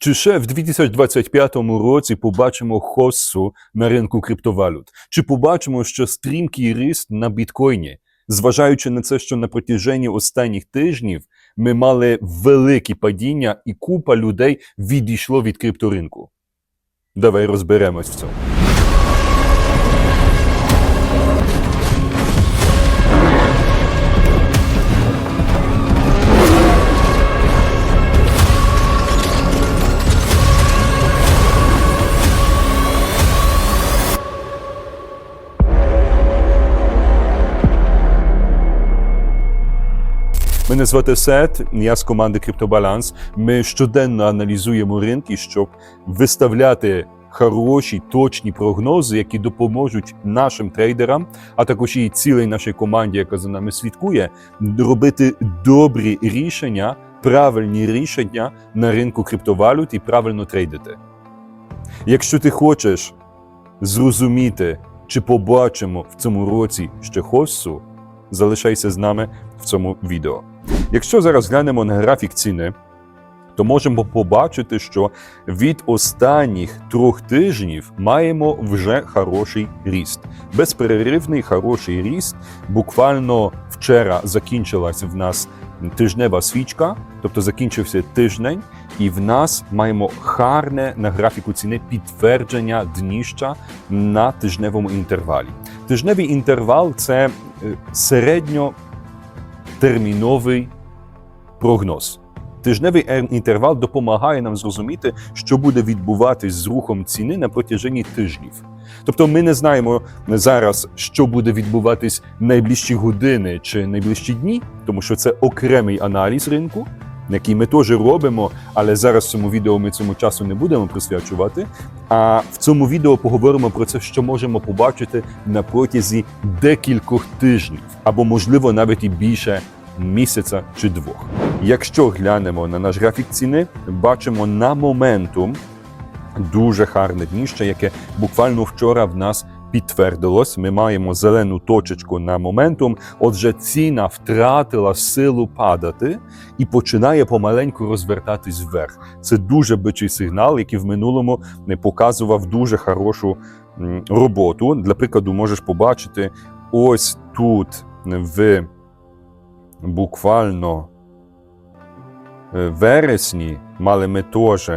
Чи ще в 2025 році побачимо хоссу на ринку криптовалют? Чи побачимо, що стрімкий ріст на біткоїні? Зважаючи на це, що на протяженні останніх тижнів ми мали великі падіння і купа людей відійшло від крипторинку. Давай розберемось в цьому. Мене звати Сет, я з команди CryptoBalance. Ми щоденно аналізуємо ринки, щоб виставляти хороші, точні прогнози, які допоможуть нашим трейдерам, а також і цілій нашій команді, яка за нами слідкує, робити добрі рішення, правильні рішення на ринку криптовалют і правильно трейдити. Якщо ти хочеш зрозуміти, чи побачимо в цьому році ще хоссу, залишайся з нами в цьому відео. Якщо зараз глянемо на графік ціни, то можемо побачити, що від останніх трьох тижнів маємо вже хороший ріст. Безперервний хороший ріст. Буквально вчора закінчилась в нас тижнева свічка, тобто закінчився тиждень, і в нас маємо гарне на графіку ціни підтвердження дніща на тижневому інтервалі. Тижневий інтервал це е, середньотерміновий прогноз. Тижневий ер- інтервал допомагає нам зрозуміти, що буде відбуватись з рухом ціни на протяженні тижнів. Тобто ми не знаємо зараз, що буде відбуватись найближчі години чи найближчі дні, тому що це окремий аналіз ринку, який ми теж робимо, але зараз в цьому відео ми цьому часу не будемо присвячувати. А в цьому відео поговоримо про це, що можемо побачити на протязі декількох тижнів, або можливо навіть і більше місяця чи двох. Якщо глянемо на наш графік ціни, бачимо на моментум дуже гарне дніще, яке буквально вчора в нас підтвердилось. Ми маємо зелену точечку на моментум. Отже, ціна втратила силу падати і починає помаленьку розвертатись вверх. Це дуже бичий сигнал, який в минулому не показував дуже хорошу роботу. Для прикладу, можеш побачити ось тут в буквально е, вересні мали ми теж.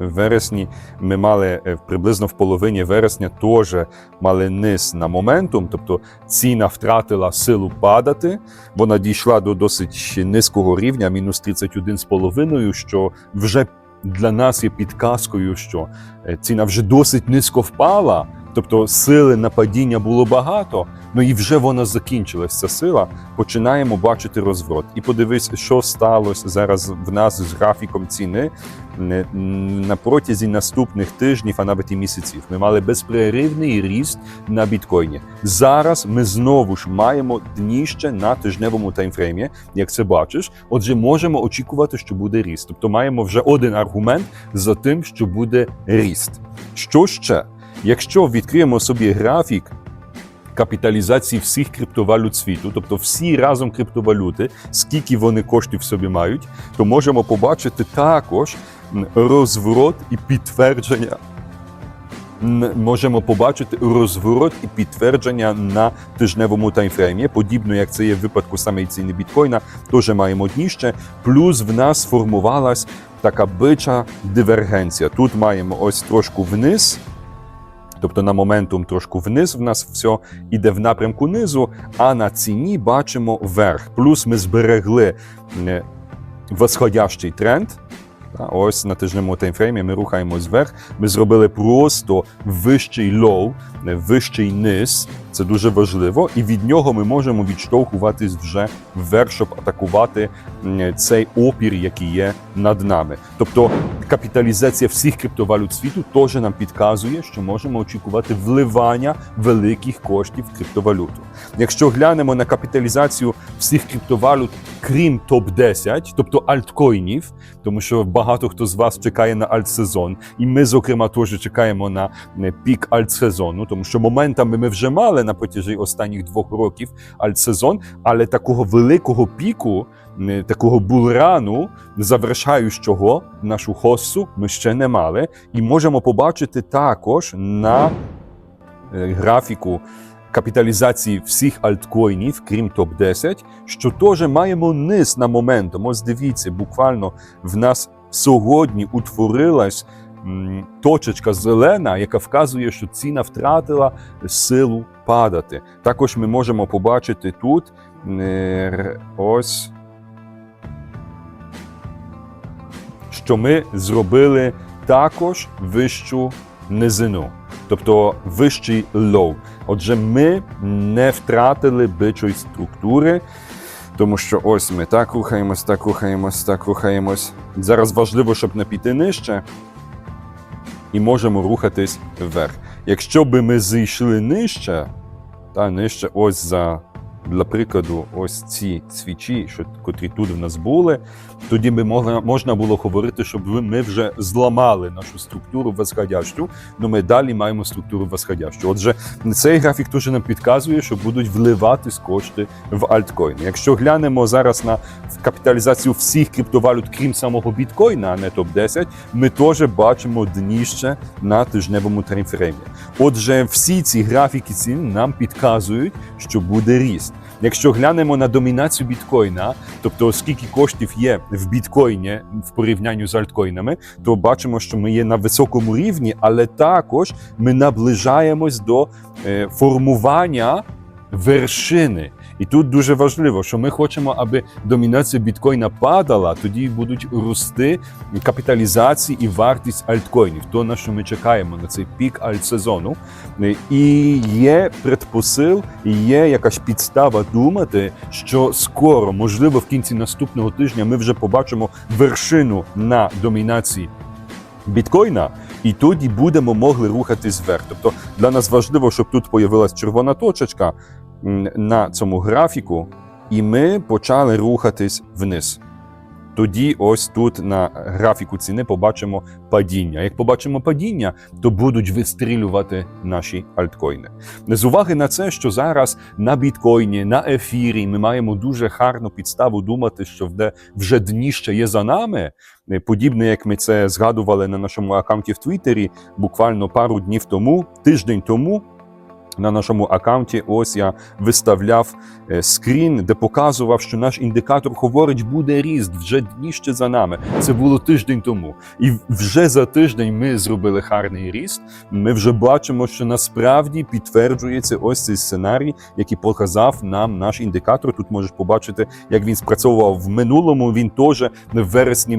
Вересні ми мали е, приблизно в половині вересня теж мали низ на моментум, тобто ціна втратила силу падати. Вона дійшла до досить низького рівня, мінус 31,5, що вже для нас є підказкою, що е, ціна вже досить низько впала. Тобто сили на падіння було багато, ну і вже вона закінчилась, ця сила. Починаємо бачити розворот. І подивись, що сталося зараз в нас з графіком ціни на протязі наступних тижнів, а навіть і місяців. Ми мали безперервний ріст на біткоїні. Зараз ми знову ж маємо дніще на тижневому таймфреймі, як це бачиш. Отже, можемо очікувати, що буде ріст. Тобто маємо вже один аргумент за тим, що буде ріст. Що ще? Якщо відкриємо собі графік капіталізації всіх криптовалют світу, тобто всі разом криптовалюти, скільки вони коштів собі мають, то можемо побачити також розворот і підтвердження. Можемо побачити розворот і підтвердження на тижневому таймфреймі, подібно як це є в випадку саме ціни біткоїна, теж маємо дніще. Плюс в нас сформувалась така бича дивергенція. Тут маємо ось трошку вниз, Тобто на моментум трошку вниз в нас все іде в напрямку низу, а на ціні бачимо вверх. Плюс ми зберегли е, восходящий тренд. Ось на тижневому таймфреймі ми рухаємось вверх. Ми зробили просто вищий лоу, вищий низ. Це дуже важливо, і від нього ми можемо відштовхуватись вже вверх, щоб атакувати цей опір, який є над нами. Тобто капіталізація всіх криптовалют світу теж нам підказує, що можемо очікувати вливання великих коштів в криптовалюту. Якщо глянемо на капіталізацію всіх криптовалют, крім топ 10 тобто альткоїнів, тому що багато хто з вас чекає на альтсезон, і ми, зокрема, теж чекаємо на пік альтсезону, тому що моментами ми вже мали на протязі останніх двох років альтсезон, але такого великого піку такого булрану завершаючого нашу хоссу ми ще не мали, і можемо побачити також на е, графіку капіталізації всіх альткоїнів, крім топ-10, що теж маємо низ на моментом. Ось дивіться, буквально в нас сьогодні утворилась точечка зелена, яка вказує, що ціна втратила силу падати. Також ми можемо побачити тут е, ось. Що ми зробили також вищу низину, тобто вищий лоу. Отже, ми не втратили бичої структури, тому що ось ми так рухаємось, так рухаємось, так рухаємось. Зараз важливо, щоб не піти нижче, і можемо рухатись вверх. Якщо би ми зійшли нижче, та нижче, ось за для прикладу, ось ці свічі, що котрі тут в нас були, тоді би могла, можна було говорити, щоб ми вже зламали нашу структуру восходящу, але ми далі маємо структуру восходящу. Отже, цей графік теж нам підказує, що будуть вливатись кошти в альткоїни. Якщо глянемо зараз на капіталізацію всіх криптовалют, крім самого біткоїна, а не топ-10, ми теж бачимо дніще на тижневому таймфреймі. Отже, всі ці графіки цін нам підказують, що буде ріст. Якщо глянемо на домінацію біткоїна, тобто скільки коштів є в біткоїні в порівнянні з альткоїнами, то бачимо, що ми є на високому рівні, але також ми наближаємось до е, формування вершини. І тут дуже важливо, що ми хочемо, аби домінація біткоїна падала, тоді будуть рости капіталізації і вартість альткоїнів. То на що ми чекаємо на цей пік альтсезону. І є предпосил, і є якась підстава думати, що скоро, можливо, в кінці наступного тижня, ми вже побачимо вершину на домінації біткоїна, і тоді будемо могли рухатись вверх. Тобто для нас важливо, щоб тут появилась червона точечка на цьому графіку, і ми почали рухатись вниз. Тоді, ось тут на графіку ціни побачимо падіння. Як побачимо падіння, то будуть вистрілювати наші альткоїни. З уваги на це, що зараз на біткоїні, на ефірі ми маємо дуже гарну підставу думати, що вже дніще є за нами. Е, Подібне, як ми це згадували на нашому аккаунті в Твіттері, буквально пару днів тому, тиждень тому. На нашому аккаунті ось я виставляв е, скрін, де показував, що наш індикатор говорить, буде ріст вже дніще за нами. Це було тиждень тому. І вже за тиждень ми зробили гарний ріст. Ми вже бачимо, що насправді підтверджується ось цей сценарій, який показав нам наш індикатор. Тут можеш побачити, як він спрацьовував в минулому. Він теж в вересні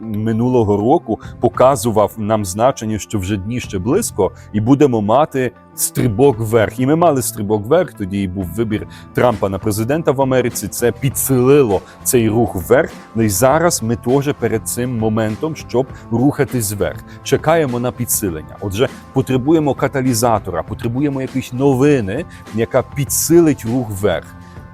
минулого року показував нам значення, що вже дніще близько, і будемо мати стрибок вверх. І ми мали стрибок вверх. Тоді був вибір Трампа на президента в Америці. Це підсилило цей рух вверх. Ну і зараз ми теж перед цим моментом, щоб рухатись вверх. Чекаємо на підсилення. Отже, потребуємо каталізатора, потребуємо якісь новини, яка підсилить рух вверх.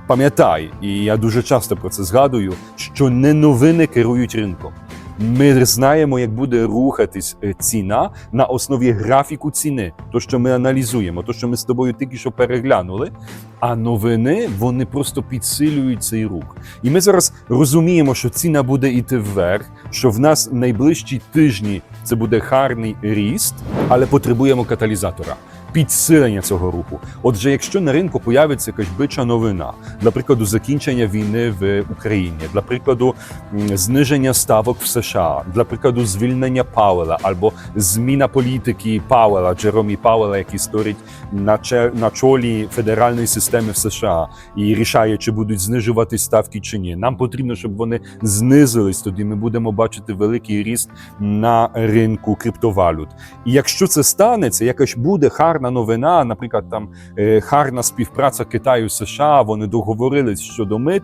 Пам'ятай, і я дуже часто про це згадую, що не новини керують ринком. Ми знаємо, як буде рухатись е, ціна на основі графіку ціни, то що ми аналізуємо, то що ми з тобою тільки що переглянули. А новини вони просто підсилюють цей рух. І ми зараз розуміємо, що ціна буде йти вверх, що в нас найближчі тижні це буде гарний ріст, але потребуємо каталізатора. Підсилення цього руху. Отже, якщо на ринку появиться якась бича новина, для прикладу, закінчення війни в Україні, для прикладу, зниження ставок в США, для прикладу, звільнення Пауела або зміна політики Пауела, Джеромі Пауела, який че- на чолі федеральної системи в США і рішає, чи будуть знижувати ставки чи ні. Нам потрібно, щоб вони знизились. Тоді ми будемо бачити великий ріст на ринку криптовалют. І якщо це станеться, якась буде гарна новина, наприклад, там е, гарна співпраця Китаю США, вони договорились щодо мит.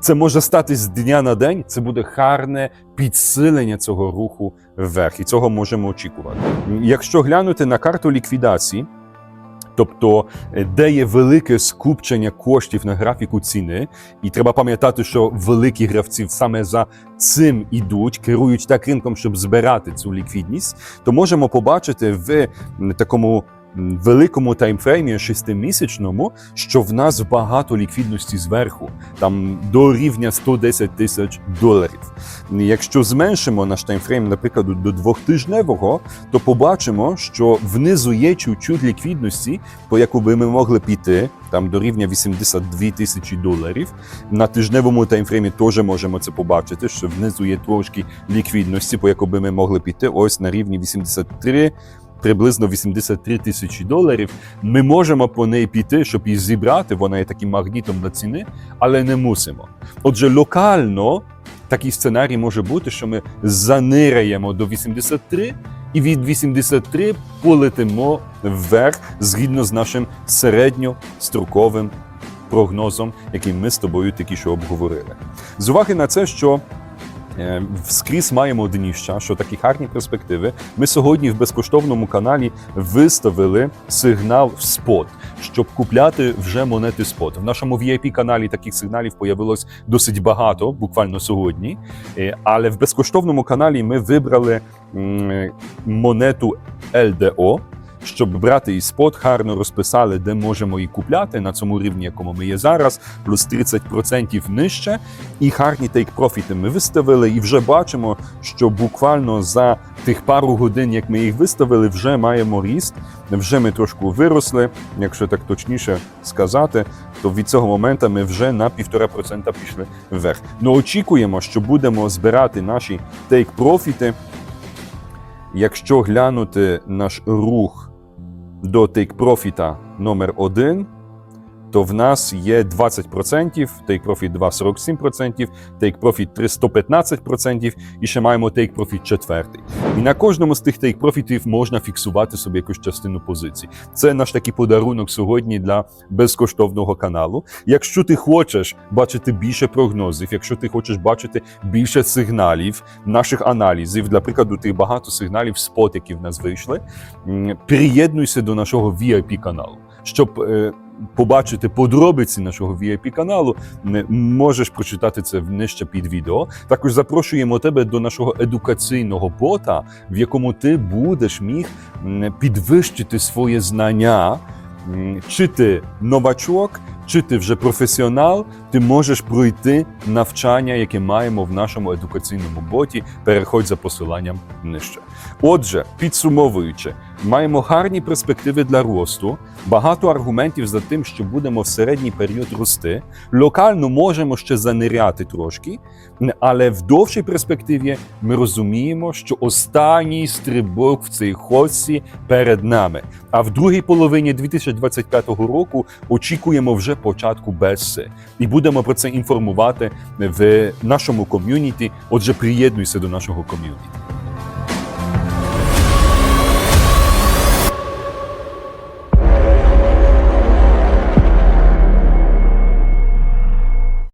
Це може стати з дня на день. Це буде гарне підсилення цього руху вверх, і цього можемо очікувати. Якщо глянути на карту ліквідації, тобто е, де є велике скупчення коштів на графіку ціни, і треба пам'ятати, що великі гравці саме за цим ідуть, керують так ринком, щоб збирати цю ліквідність, то можемо побачити в такому великому таймфреймі шестимісячному, що в нас багато ліквідності зверху, там до рівня 110 тисяч доларів. Якщо зменшимо наш таймфрейм, наприклад, до двохтижневого, то побачимо, що внизу є чуть-чуть ліквідності, по яку би ми могли піти там до рівня 82 тисячі доларів. На тижневому таймфреймі теж можемо це побачити, що внизу є трошки ліквідності, по би ми могли піти. Ось на рівні 83 Приблизно 83 тисячі доларів. Ми можемо по неї піти, щоб її зібрати. Вона є таким магнітом на ціни, але не мусимо. Отже, локально такий сценарій може бути, що ми занираємо до 83 і від 83 полетимо вверх згідно з нашим середньостроковим прогнозом, який ми з тобою тільки що обговорили. З уваги на це, що скрізь маємо дніща, що такі гарні перспективи. Ми сьогодні в безкоштовному каналі виставили сигнал в спот, щоб купляти вже монети спот. В нашому vip каналі таких сигналів появилось досить багато, буквально сьогодні. Е, Але в безкоштовному каналі ми вибрали монету LDO. Щоб брати і спот, гарно розписали, де можемо її купляти на цьому рівні, якому ми є зараз, плюс 30% нижче. І гарні тейк-профіти ми виставили, і вже бачимо, що буквально за тих пару годин, як ми їх виставили, вже маємо ріст. Вже ми трошки виросли. Якщо так точніше сказати, то від цього моменту ми вже на 1,5% пішли вверх. Ну очікуємо, що будемо збирати наші тейк-профіти. Якщо глянути наш рух до тейк-профіта номер 1 то в нас є 20%, take-profit 2,47%, take-profit 315% і ще маємо take-profit четвертий. І на кожному з тих take-профітів можна фіксувати собі якусь частину позицій. Це наш такий подарунок сьогодні для безкоштовного каналу. Якщо ти хочеш бачити більше прогнозів, якщо ти хочеш бачити більше сигналів, наших аналізів, для прикладу, тих багато сигналів спот, які в нас вийшли, приєднуйся до нашого VIP каналу, щоб е, побачити подробиці нашого vip каналу, можеш прочитати це нижче під відео. Також запрошуємо тебе до нашого едукаційного бота, в якому ти будеш міг підвищити своє знання. Чи ти новачок, чи ти вже професіонал, ти можеш пройти навчання, яке маємо в нашому едукаційному боті. Переходь за посиланням нижче. Отже, підсумовуючи, маємо гарні перспективи для росту, багато аргументів за тим, що будемо в середній період рости. Локально можемо ще заниряти трошки, але в довшій перспективі ми розуміємо, що останній стрибок в цій хосі перед нами. А в другій половині 2025 року очікуємо вже початку Бесси. І будемо про це інформувати в нашому ком'юніті. Отже, приєднуйся до нашого ком'юніті.